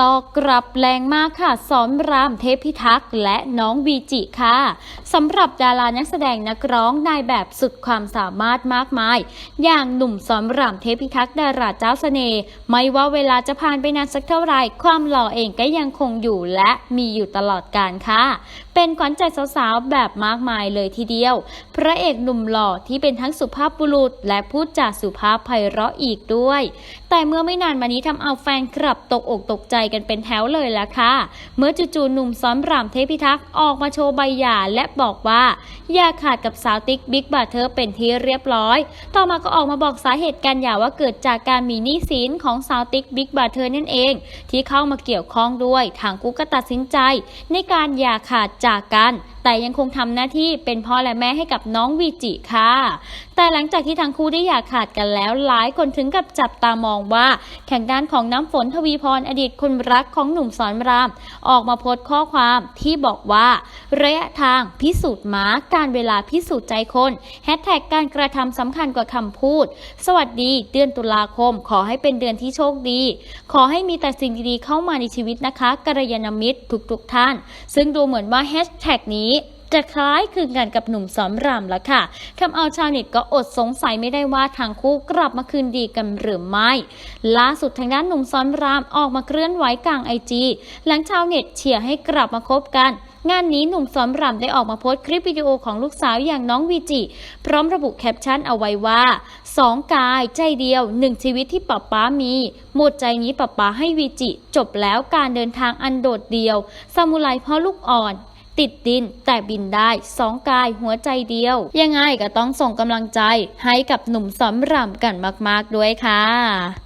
ต่อกลับแรงมากค่ะสอนรามเทพพิทักษ์และน้องวีจิค่ะสำหรับดารานักแสดงนักร้องนายแบบสุดความสามารถมากมาย อย่างหนุ่มสอนรามเทพพิทักษ์ดาราเจ้าเสน่ห์ไม่ว่าเวลาจะผ่านไปนานสักเท่าไหร่ความหล่อเองก็ยังคงอยู่และมีอยู่ตลอดกาลค่ะ เป็นขวัญใจสาวๆแบบมากมายเลยทีเดียว พระเอกหนุ่มหล่อที่เป็นทั้งสุภาพบุรุษ และพูดจาสุภาพไพเราะอีกด้วย แต่เมื่อไม่นานมานี้ทำเอาแฟนคลับตกอกตกใจกันเป็นแถวเลยล่ะค่ะ เมื่อจู่ๆหนุ่มซ้อมรามเทพิทักษ์ออกมาโชว์ใบหย่าและบอกว่าอย่าขาดกับสาวติ๊กบิ๊กบาเธอเป็นที่เรียบร้อย ต่อมาก็ออกมาบอกสาเหตุการหย่าว่าเกิดจากการมีหนี้สินของสาวติ๊กบิ๊กบาเธอนั่นเอง ที่เข้ามาเกี่ยวข้องด้วย ทางกูก็ตัดสินใจ ในการหย่าขาดจากกัน แต่ยังคงทำหน้าที่เป็นพ่อและแม่ให้กับน้องวีจิค่ะ แต่หลังจากที่ทั้งคู่ได้อย่าขาดกันแล้ว หลายคนถึงกับจับตามองว่าแข่งด้านของน้ำฝนทวีพรอดีตคนรักของหนุ่มสอนราม ออกมาโพสต์ข้อความที่บอกว่าระยะทางพิสูจน์มาการเวลาพิสูจน์ใจคนแฮชแท็กการกระทำสำคัญกว่าคำพูด สวัสดีเดือนตุลาคม ขอให้เป็นเดือนที่โชคดี ขอให้มีแต่สิ่งดีๆเข้ามาในชีวิตนะคะกัลยาณมิตรทุกๆท่าน ซึ่งดูเหมือนว่าแฮชแท็กนี้ จะคล้ายคลึงกันกับหนุ่มสอมรามแล้วค่ะทำเอาชาวเน็ตก็อดสงสัยไม่ได้ว่าทางคู่กลับมาคืนดีกันหรือไม่ล่าสุดทางด้านหนุ่มสอมรามออกมาเคลื่อนไหวกลางไอจีหลังชาวเน็ตเชียร์ให้กลับมาคบกันงานนี้หนุ่มสอมรามได้ออกมาโพสต์คลิปวิดีโอของลูกสาวอย่างน้องวีจิ พร้อมระบุแคปชั่นเอาไว้ว่าสองกายใจเดียวหนึ่งชีวิตที่ป๊าป๊ามี หมดใจนี้ป๊าป๊าให้วีจิ จบแล้วการเดินทางอันโดดเดียวซามูไรพราะลูกอ่อน ติดดินแต่บินได้สองกายหัวใจเดียว ยังไงก็ต้องส่งกำลังใจให้กับหนุ่มสอนรามกันมาก ๆ ด้วยค่ะ